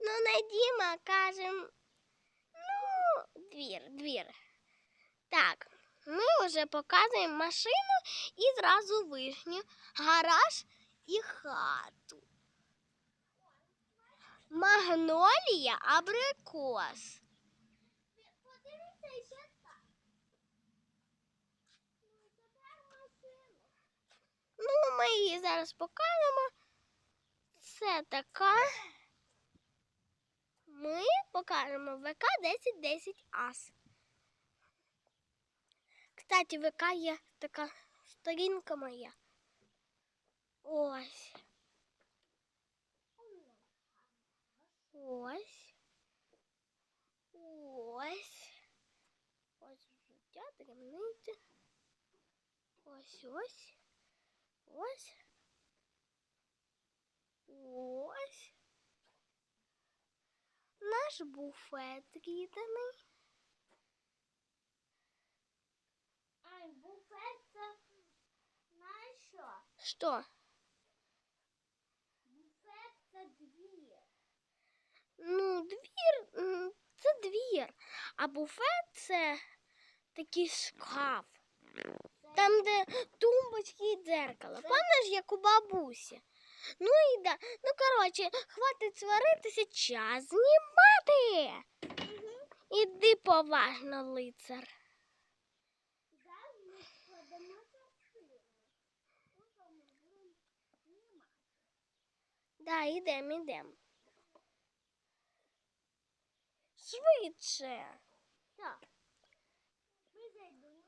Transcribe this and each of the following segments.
Ну, не Діма, кажем. Ну, двір, двір. Так, ми вже показуємо машину і зразу вишню, гараж і хату. Магнолія, абрикос. Подивіться ще так. Ну, тепер машина. Ну, ми її зараз покажемо. Це така. Ми покажемо ВК 1010 АС. Кстати, ВК є така сторінка моя. Ось. Ось. Ось. Ось життя, таємниця. Ось ось. Ось. Ось. Наш буфет рідний. Ай, буфет це на що? Що? Буфет це двір. Ну, двір це двір. А буфет це такий шкаф. Там, де тумбочки і дзеркало. Пам'ятаєш, як у бабусі. Ну і да. Ну, коротше, хватить сваритися, час знімати. Іди поважно, лицар. Да, ідем, ідем. Швидше. Так. Ми зайдемо.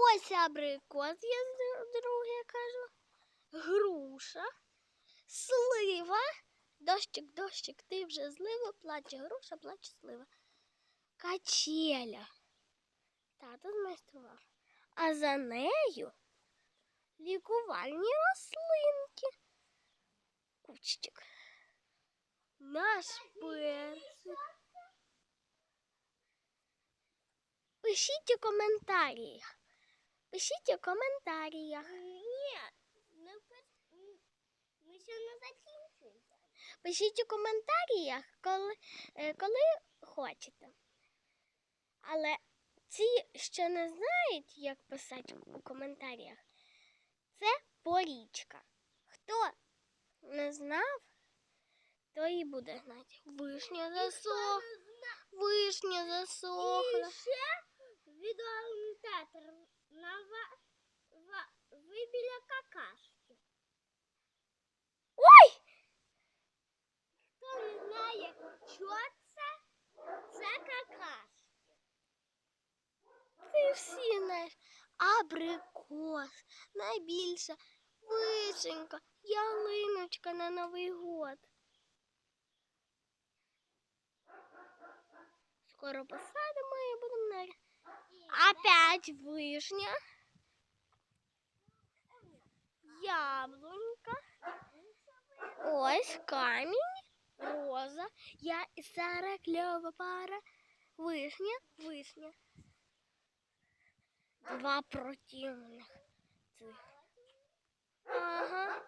Ось абрикос, я друге кажу. Груша, слива. Дощик, дощик, ти вже злива, плаче груша, плаче слива. Качеля. Тато змайстрував. А за нею лікувальні рослинки. Куччик. Наш персик. Пишіть у коментарях. Пишіть у коментарях. Ні, не пи- м, ми ще не закінчили. Пишіть у коментарях, коли, е, коли хочете. Але ті, що не знають, як писати у коментарях, це порічка. Хто не знав, той і буде знати. Вишня засох, вишня засохла. І ще відеоімітатор на ва, ва, ви біля какашки. Ой! Хто не знає, що це, це какашка. Ти всі знаєш. Абрикос, найбільша вишенька, ялиночка на Новий год. Скоро посадимо і будемо на... Опять вишня. Яблунька. Ось камінь, роза. Я і Сара кльова пара. Вишня, вишня. Два противних цих. Ага.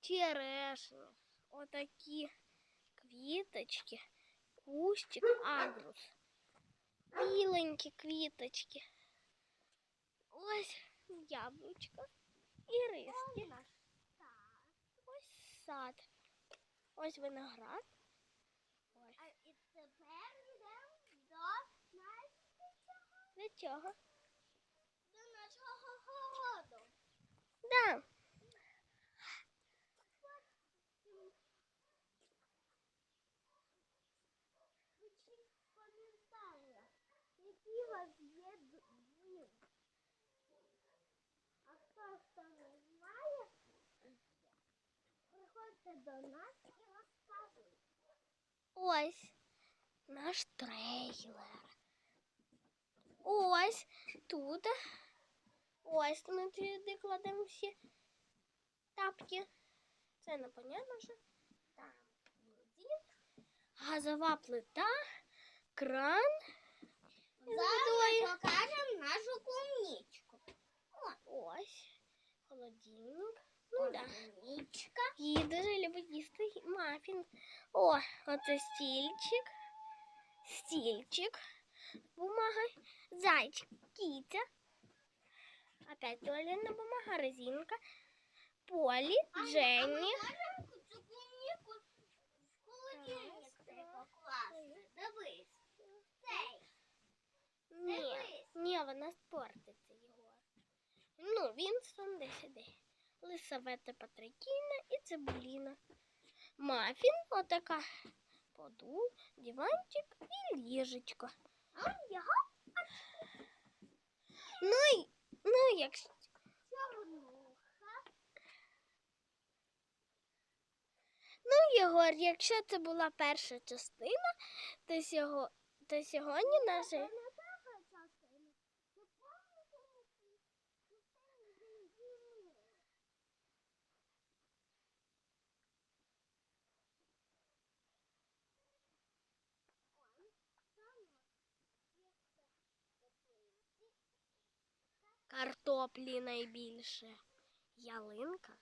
Черешня. Отакі квіточки. Кущик агрус. Біленькі квіточки. Ось яблучко і риски. Ось сад. Ось виноград. Ось. А і тепер йдемо до нашого, Для чого? до нашого городу. Да. Пишіть в коментарях, вас є дні. А хто хто не знає, приходьте до нас і розказуйте. Ось наш трейлер. Ось тут. Ось ми туди кладемо всі тапки. Це непонятно що. Там холодильник, газова плита, кран. З водою. покажемо нашу кумнічку. Ось. Холодильник. Ну да. Нічка. Її дуже любить їсти гі- мафін. О, оце стільчик. Стільчик. Бумага. Зайчик. Кітя. Опять туалетна бумага, резинка. Полі, Дженні. Ні, ні, вона спортиться його. Ну, Вінстон де сюди. Лисавета Патрикіна і цибуліна. Мафін, отака подул, диванчик і ліжечко. А його Ну, і- ну якщо. Ну, Єгор, якщо це була перша частина, то, сього, то сьогодні наша. Це не перша частина. Це повна частина. Картоплі найбільше. Ялинка.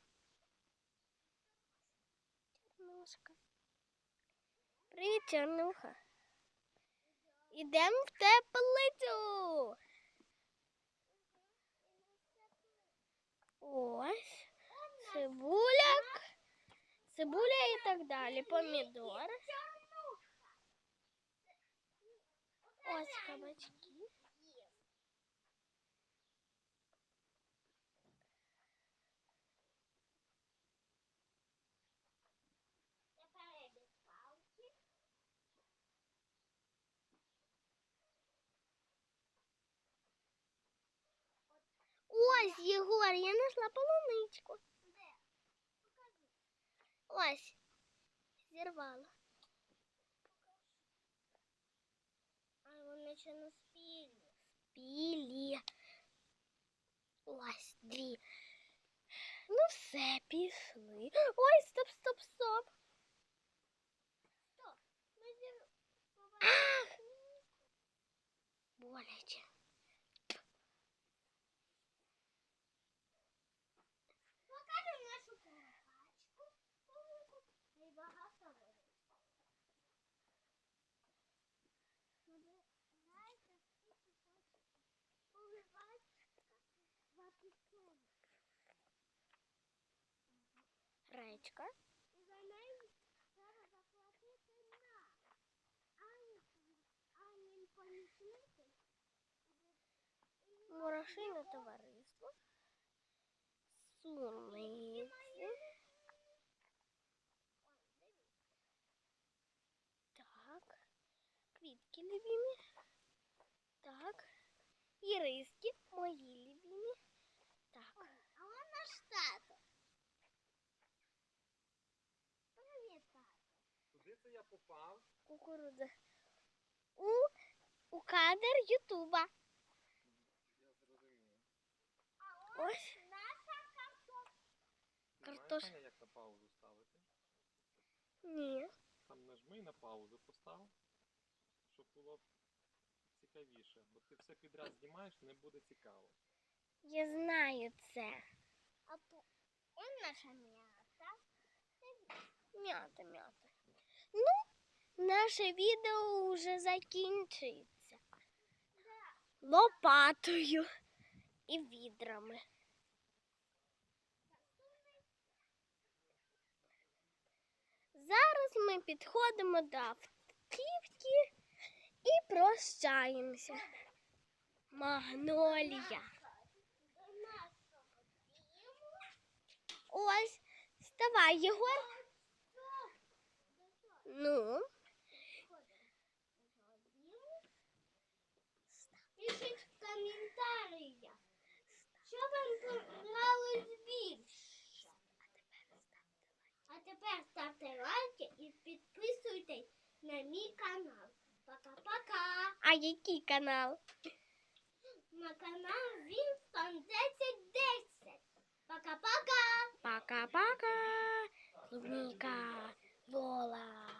Чорнушка. Привіт, Чорнуха. Ідемо в теплицю. Ось. Цибуляк. Цибуля і так далі. Помідор. Ось кабачки. Тепер без палки. Ось, Єгор, я знайшла полуничку. Де? Покажи. Ось. Зірвала. А вони ще не спільні. Пілі. Ось дві. Ну все, пішли. Ой, стоп, стоп, стоп. Ми зір... Ах! Боляче. Речка. І за неї треба заплатити товариство. Суниці. Так. Квітки любимі. Так. Іриски мої любимі. Так. А он наш тато. Привіт, тато. Куди це я попав? Кукурудза. У, у кадр Ютуба. Я зрозумів. Ось. Наша картопля. Ти Картош- знаєш, як на паузу ставити? Ні. Там нажми на паузу постав, щоб було цікавіше. Бо ти все підряд знімаєш, не буде цікаво. Я знаю це. А он наша м'ята. М'ята, м'ята. Ну, наше відео вже закінчується. Лопатою і відрами. Зараз ми підходимо до автівки і прощаємося. Магнолія. До нашого діму. Ось, вставай, Єгор. Ну, Пишіть в коментарях, що вам понравилось більше. А тепер ставте лайки і підписуйтесь на мій канал. Пока-пока. а який канал? На канал Вінстон 1010. Пока-пока. Пока-пока. Клубника. Вола.